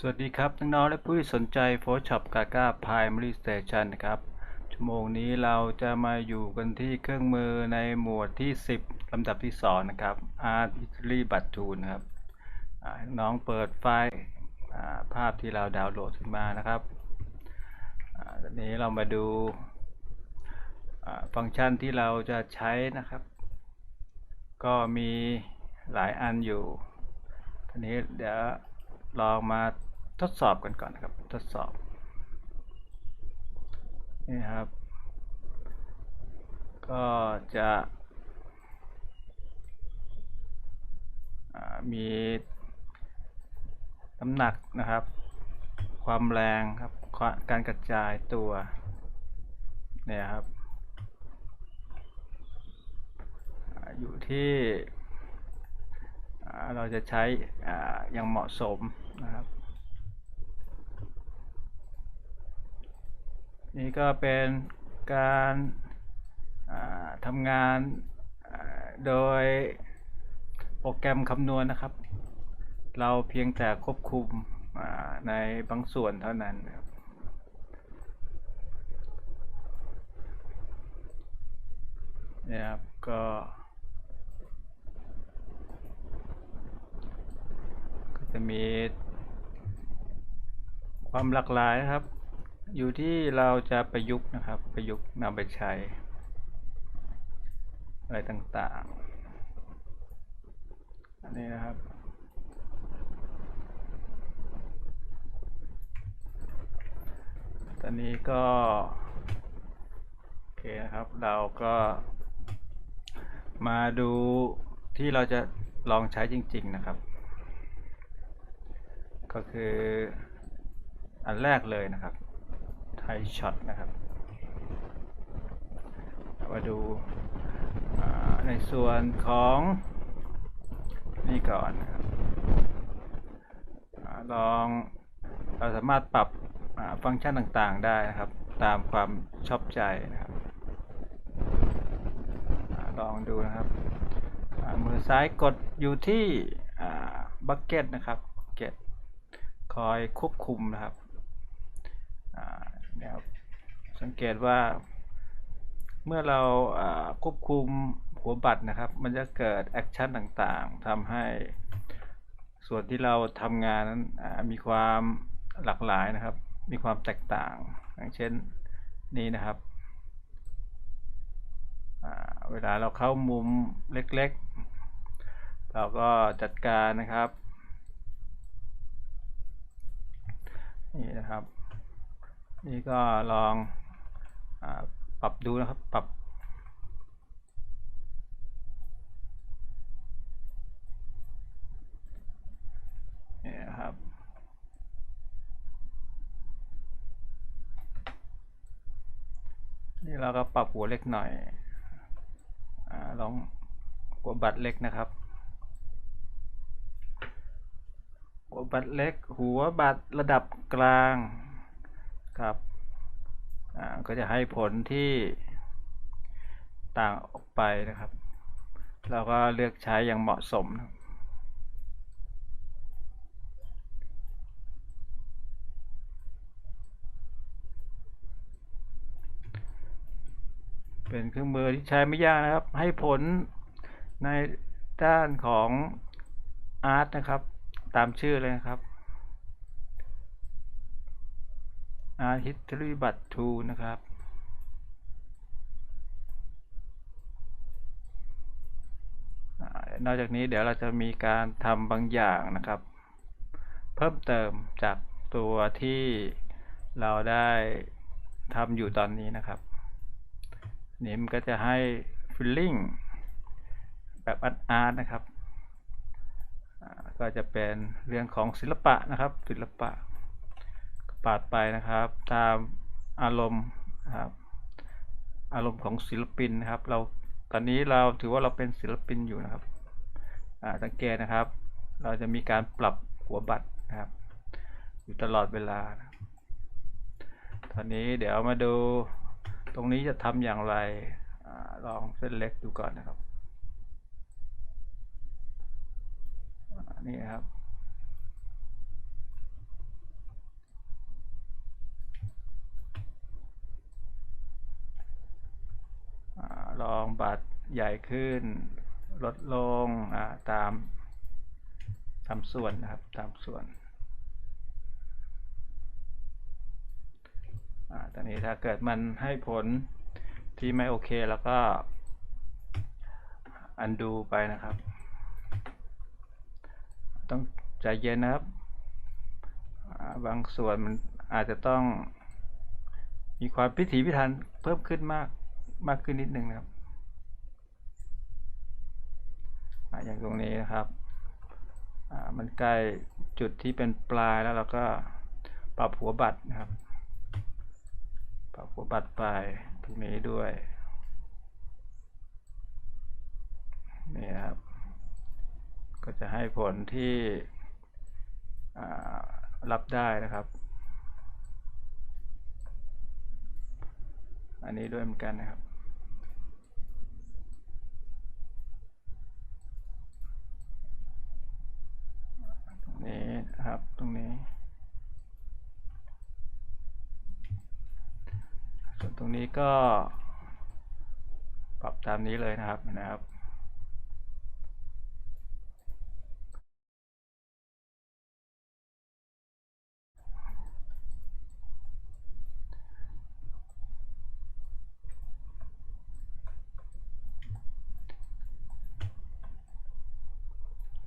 สวัสดีครับน้องๆและผู้ที่สนใจ Photoshop Gaga Primary Station นะครับ ชั่วโมงนี้เราจะมาอยู่กันที่เครื่องมือในหมวดที่ 10 ลำดับที่ 2 นะครับ Art History b u t Tool นะครับน้องเปิดไฟล์ภาพที่เราดาวน์โหลดขึ้นมานะครับตอนนี้เรามาดูฟังก์ชันที่เราจะใช้นะครับ ก็มีหลายอันอยู่ทีนี้เดี๋ยวลองมา ทดสอบกันก่อนนะครับ ทดสอบนี่ครับ ก็จะมีน้ำหนักนะครับ ความแรงครับ การกระจายตัวเนี่ยครับ อยู่ที่เราจะใช้อย่างเหมาะสมนะครับ นี่ก็เป็นการทำงานโดยโปรแกรมคำนวณนะครับ เราเพียงแต่ควบคุมในบางส่วนเท่านั้นนะครับเนี่ยครับก็ก็จะมีความหลากหลายนะครับ อยู่ที่เราจะประยุกต์นะครับ ประยุกต์นำไปใช้ อะไรต่างๆ อันนี้นะครับ ตอนนี้ก็ โอเคนะครับ เราก็มาดูที่เราจะลองใช้จริง ๆ นะครับ ก็คืออันแรกเลยนะครับ ไทยช็อตนะครับ มาดูในส่วนของนี่ก่อนนะครับอลองเราสามารถปรับฟังก์ชันต่างๆได้นะครับ ตามความชอบใจนะครับอลองดูนะครับมือซ้ายกดอยู่ที่บักเก็ตนะครับเก็ตคอยควบคุมนะครับ นี่ยครับ สังเกตว่าเมื่อเราควบคุมหัวบัตรนะครับ มันจะเกิดแอคชั่นต่างๆทำให้ส่วนที่เราทำงานนั้นมีความหลากหลายนะครับ มีความแตกต่าง อย่างเช่นนี้นะครับเวลาเราเข้ามุมเล็กๆ เราก็จัดการนะครับ นี่นะครับ นี่ก็ลองอปรับดูนะครับ ปรับนี่ครับ นี่เราก็ปรับหัวเล็กหน่อยอลองหัวบัตรเล็กนะครับหัวบัตรเล็ก หัวบัตรระดับกลาง ครับอ่าก็จะให้ผลที่ต่างออกไปนะครับ เราก็เลือกใช้อย่างเหมาะสมนะเป็นเครื่องมือที่ใช้ไม่ยากนะครับ ให้ผลในด้านของอาร์ตนะครับ ตามชื่อเลยนะครับ Art History But 2นะครับอนอกจากนี้เดี๋ยวเราจะมีการทำบางอย่างนะครับ เพิ่มเติมจากตัวที่เราได้ทำอยู่ตอนนี้นะครับ นี่มันก็จะให้ Feeling แบบอาร์ตนะครับ ก็จะเป็นเรื่องของศิลปะนะครับ ศิลปะ ปาดไปนะครับ ตามอารมณ์ครับอารมณ์ของศิลปินนะครับ เราตอนนี้เราถือว่าเราเป็นศิลปินอยู่นะครับสังเกตนะครับ เราจะมีการปรับหัวบัตรนะครับ อยู่ตลอดเวลา ตอนนี้เดี๋ยวมาดูตรงนี้จะทำอย่างไรอลองเส้นเล็กดูก่อนนะครับนี่ครับ องบัตรใหญ่ขึ้น ลดลงตามตามส่วนนะครับตามส่วนอ่าตอนนี้ถ้าเกิดมันให้ผลที่ไม่โอเคแล้วก็อันดูไปนะครับ ต้องใจเย็นนะครับ บางส่วนมันอาจจะต้องมีความพิถีพิถันเพิ่มขึ้นมาก มากขึ้นนิดนึงนะครับอย่างตรงนี้นะครับมันใกล้จุดที่เป็นปลายแล้วเราก็ปรับหัวบัตรนะครับ ปรับหัวบัตรไปตรงนี้ด้วยนี่ครับ ก็จะให้ผลที่รับได้นะครับ อันนี้ด้วยเหมือนกันนะครับ ตรง นี้นะครับตรงนี้ ส่วนตรงนี้ก็ปรับตามนี้เลยนะครับนะครับ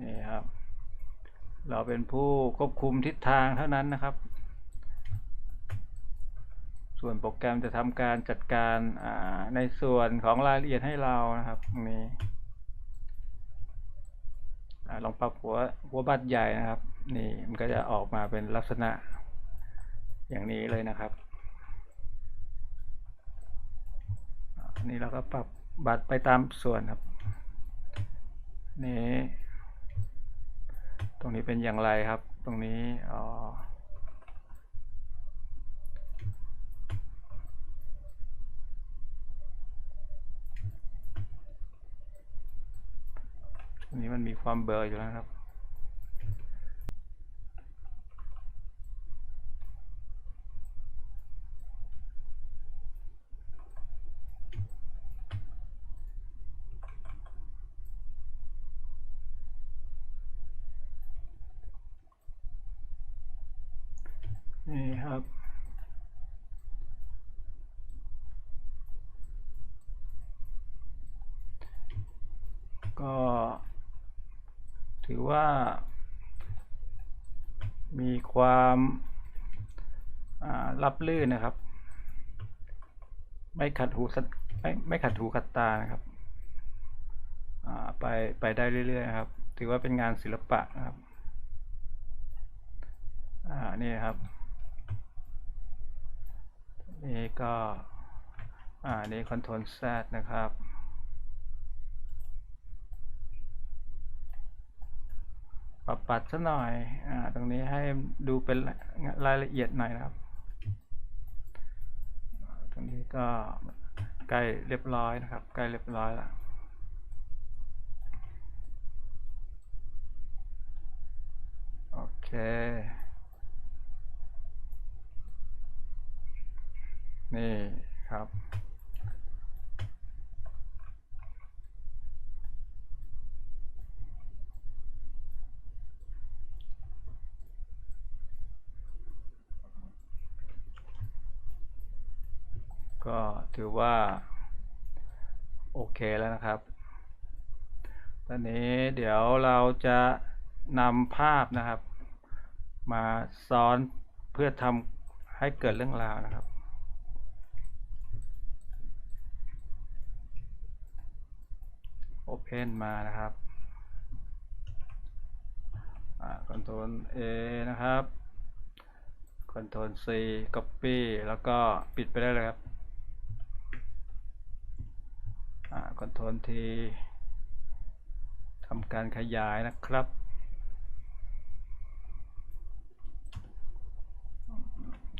นี่ครับ เราเป็นผู้ควบคุมทิศทางเท่านั้นนะครับ ส่วนโปรแกรมจะทำการจัดการในส่วนของรายละเอียดให้เรานะครับตรงนี้ลองปรับหัวหัวบัตรใหญ่นะครับ นี่มันก็จะออกมาเป็นลักษณะอย่างนี้เลยนะครับนี่เราก็ปรับบัตรไปตามส่วนครับนี่ ตรงนี้เป็นอย่างไรครับ ตรงนี้อ๋อตรงนี้มันมีความเบลออยู่แล้วครับ นี่ครับ ก็ ถือว่า มีความรับลื่นนะครับ ไม่ขัดหูไม่ไม่ขัดหูขัดตานะครับไปไปได้เรื่อยๆนะครับ ถือว่าเป็นงานศิลปะนะครับ อ่า นี่ครับ นี่ก็อ่านี่คอนโทรล Z นะครับปรับปัดซะหน่อยอ่าตรงนี้ให้ดูเป็นรายละเอียดหน่อยนะครับ ตรงนี้ก็ใกล้เรียบร้อยนะครับ ใกล้เรียบร้อยแล้วโอเค นี่ครับ ก็ถือว่า โอเคแล้วนะครับ ตอนนี้เดี๋ยวเราจะนำภาพนะครับ มาซ้อนเพื่อทำให้เกิดเรื่องราวนะครับ Open มานะครับคอนโทรล A นะครับคอนโทรล C Copy แล้วก็ปิดไปได้เลยครับคอนโทรล T ทำการขยายนะครับ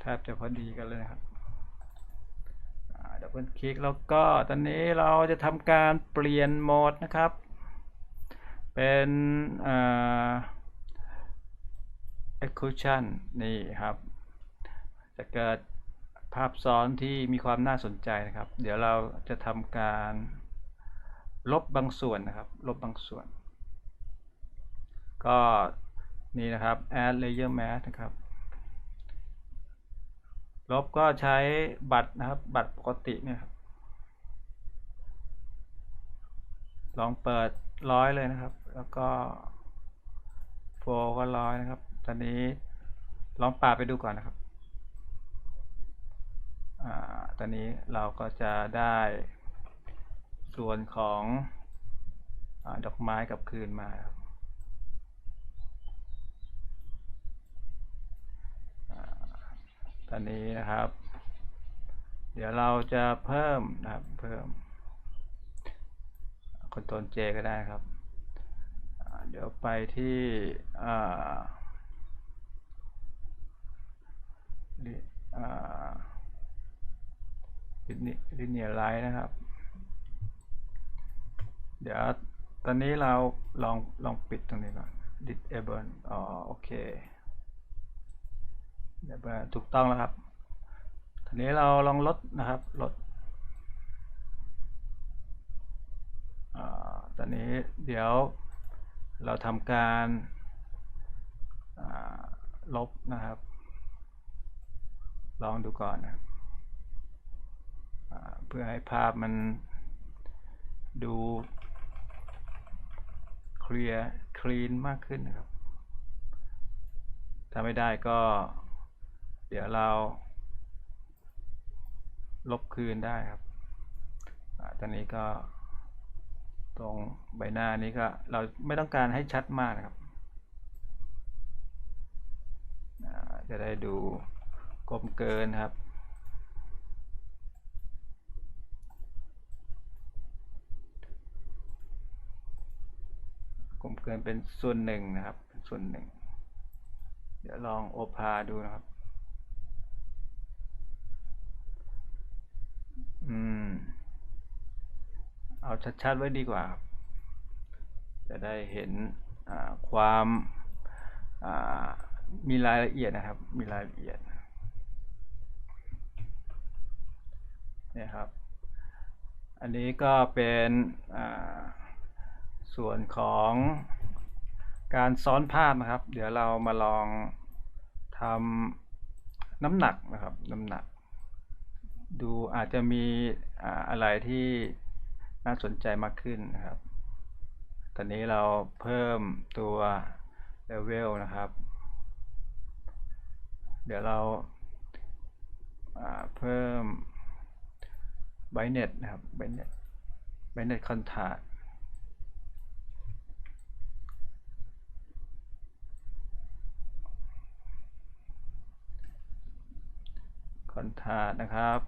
แทบจะพอดีกันเลยนะครับ ดับเบิลคลิกแล้วก็ตอนนี้เราจะทำการเปลี่ยนโหมดนะครับ เป็นเอ่า Execution นี่ครับ จะเกิดภาพซ้อนที่มีความน่าสนใจนะครับ เดี๋ยวเราจะทำการลบบางส่วนนะครับ ลบบางส่วน ก็นี่นะครับ add layer mask นะครับ ลบก็ใช้บัตรนะครับ บัตรปกติเนี่ยครับลองเปิดร้อยเลยนะครับ แล้วก็โฟก็ร้อยนะครับ ตอนนี้ลองปาไปดูก่อนนะครับอ่าตอนนี้เราก็จะได้ส่วนของอดอกไม้กับคืนมาครับอ่า ตอนนี้นะครับ เดี๋ยวเราจะเพิ่มนะครับ เพิ่มคอนโทรลเจก็ได้ครับ เดี๋ยวไปที่อ่าลิอ่าลิเนียไลท์นะครับ เดี๋ยวตอนนี้เราลองลองปิดตรงนี้ก่อน disable อ๋อโอเค ถูกต้องแล้วครับทีนี้เราลองลดนะครับลดอตอนนี้เดี๋ยวเราทำการลบนะครับ ลองดูก่อนนะเพื่อให้ภาพมันดูเคลียร์คลีนมากขึ้นนะครับ ถ้าไม่ได้ก็ เดี๋ยวเรา ลบคืนได้ครับอตอนนี้ก็ ตรงใบหน้านี้ก็เราไม่ต้องการให้ชัดมากนะครับ จะได้ดูกลมเกินครับกลมเกินเป็นส่วนหนึ่งนะครับ ส่วนหนึ่ง เดี๋ยวลองโอพาดูนะครับ อืม เอา ชัดๆไว้ดีกว่า จะได้เห็นความมีรายละเอียดนะครับ มีรายละเอียดนี่ครับ อันนี้ก็เป็นส่วนของการซ้อนภาพนะครับ เดี๋ยวเรามาลองทำน้ำหนักนะครับ น้ำหนัก ดูอาจจะมีอะไรที่ น่าสนใจมากขึ้นนะครับ ตอนนี้เราเพิ่มตัวเลเวลนะครับ เดี๋ยวเราาเพิ่มไบเน็ตนะครับไบเน็ตไบเน็ตคอนทาคอนทานะครับ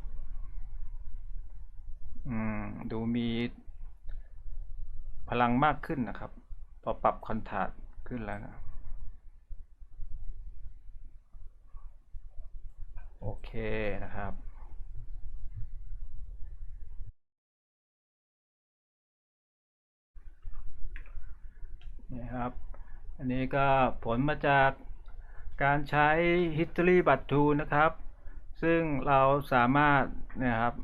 ดูมีพลังมากขึ้นนะครับ พอปรับคอนทาขึ้นแล้วนะ โอเคนะครับนี่ครับ อันนี้ก็ผลมาจากการใช้ History b u t t o o นะครับ ซึ่งเราสามารถนะครับ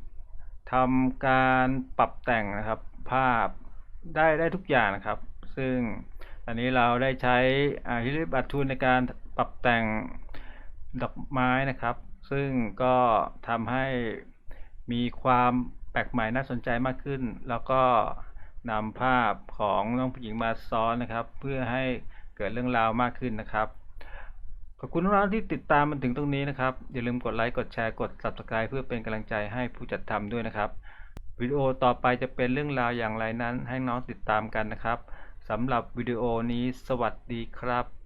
ทำการปรับแต่งนะครับภาพได้ได้ทุกอย่างนะครับ ซึ่งอันนี้เราได้ใช้ History b u t Tool ในการปรับแต่งดอกไม้นะครับ ซึ่งก็ทำให้มีความแปลกใหม่น่าสนใจมากขึ้น แล้วก็นำภาพของน้องผู้หญิงมาซ้อนนะครับ เพื่อให้เกิดเรื่องราวมากขึ้นนะครับ ขอบคุณทุกท่านที่ติดตามมันถึงตรงนี้นะครับ อย่าลืมกดไลค์กดแชร์กด Subscribe เพื่อเป็นกำลังใจให้ผู้จัดทำด้วยนะครับ วิดีโอต่อไปจะเป็นเรื่องราวอย่างไรนั้น ให้น้องติดตามกันนะครับสำหรับวิดีโอนี้สวัสดีครับ